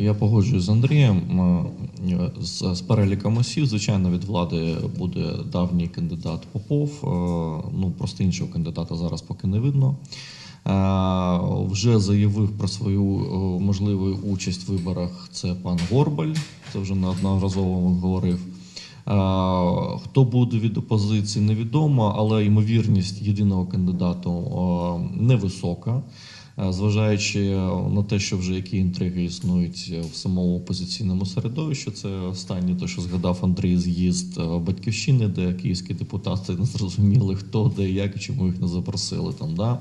Я погоджуюсь з Андрієм е, з, з переліком осіб. Звичайно, від влади буде давній кандидат Попов. Е, Ну просто іншого кандидата зараз поки не видно. Е, Вже заявив про свою е, можливу участь в виборах. Це пан Горбаль. Це вже неодноразово говорив. Хто буде від опозиції, невідомо, але ймовірність єдиного кандидату е, невисока. Е, Зважаючи на те, що вже які інтриги існують в самому опозиційному середовищі, це останнє, те, що згадав Андрій з'їзд е, батьківщини, де київські депутати не зрозуміли, хто де, як і чому їх не запросили там. Да?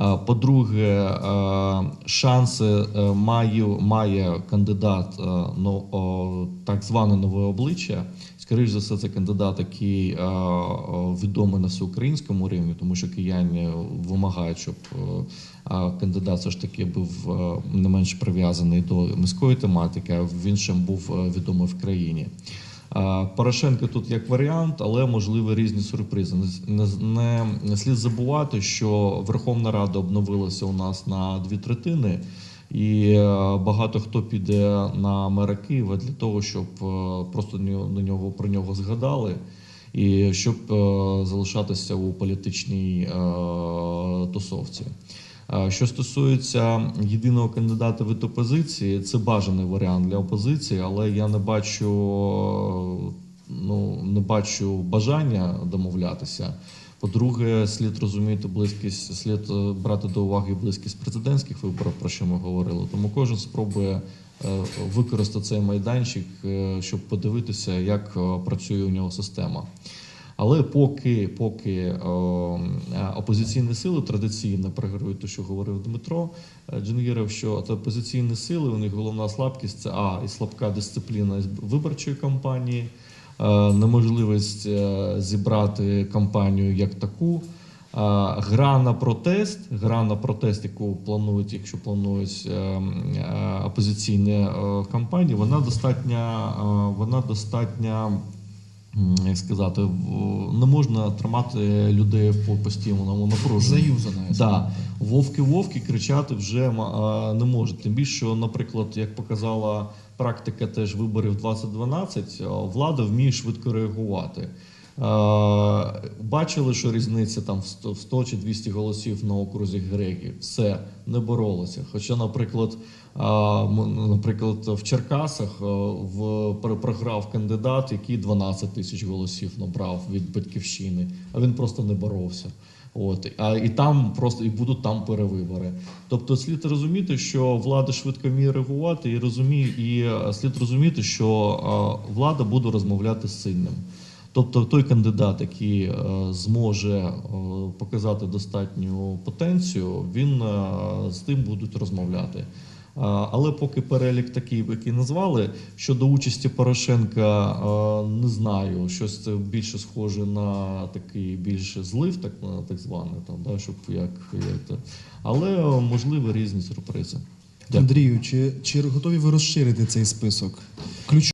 Е, По-друге, е, шанси е, має, має кандидат, ну, так зване нове обличчя. Скоріше за все, це кандидат, який відомий на всеукраїнському рівні, тому що кияни вимагають, щоб кандидат все ж таки був не менш прив'язаний до міської тематики, а в іншому був відомий в країні. Порошенко тут як варіант, але можливі різні сюрпризи. Не, не, слід забувати, що Верховна Рада обновилася у нас на дві третини, і е, багато хто піде на мера Києва для того, щоб е, просто на нього про нього згадали. І щоб е, залишатися у політичній тусовці. Е, Що стосується єдиного кандидата від опозиції, це бажаний варіант для опозиції, але я не бачу, ну, не бачу бажання домовлятися. По-друге, слід розуміти близькість, слід е, брати до уваги близькість президентських виборів, про що ми говорили. Тому кожен спробує е, використати цей майданчик, щоб подивитися, як працює у нього система. Але поки, поки е, е, опозиційні сили традиційно програють те, що говорив Дмитро е, Джингіров, що опозиційні сили, у них головна слабкість це а і слабка дисципліна виборчої кампанії, неможливість зібрати кампанію як таку. Гра на протест, гра на протест, яку планують, якщо планують опозиційні кампанії, вона достатньо, вона достатньо як сказати, не можна тримати людей по постійному напруженні. Заюзана. Да. Вовки-вовки кричати вже не можуть. Тим більше, що, наприклад, як показала практика теж виборів 2012, а, влада вміє швидко реагувати. А, Бачили, що різниця там в 100 в 100 чи 200 голосів на окрузі Греків. Все не боролося. Хоча, наприклад, м, наприклад, в Черкасах в про- програв кандидат, який 12 тисяч голосів набрав від батьківщини, а він просто не боровся. От а і там просто і будуть там перевибори. Тобто, слід розуміти, що влада швидко вміє реагувати, і розуміє, і е, слід розуміти, що е, влада буде розмовляти з сильним. Тобто той кандидат, який е, зможе е, показати достатню потенцію, він е, з тим будуть розмовляти. Але поки перелік такий, який назвали, щодо участі Порошенка, не знаю. Щось це більше схоже на такий більше злив, так так званий, там, да, щоб як, як то. Але можливі різні сюрпризи. Дякую. Андрію, чи, чи готові ви розширити цей список? Ключ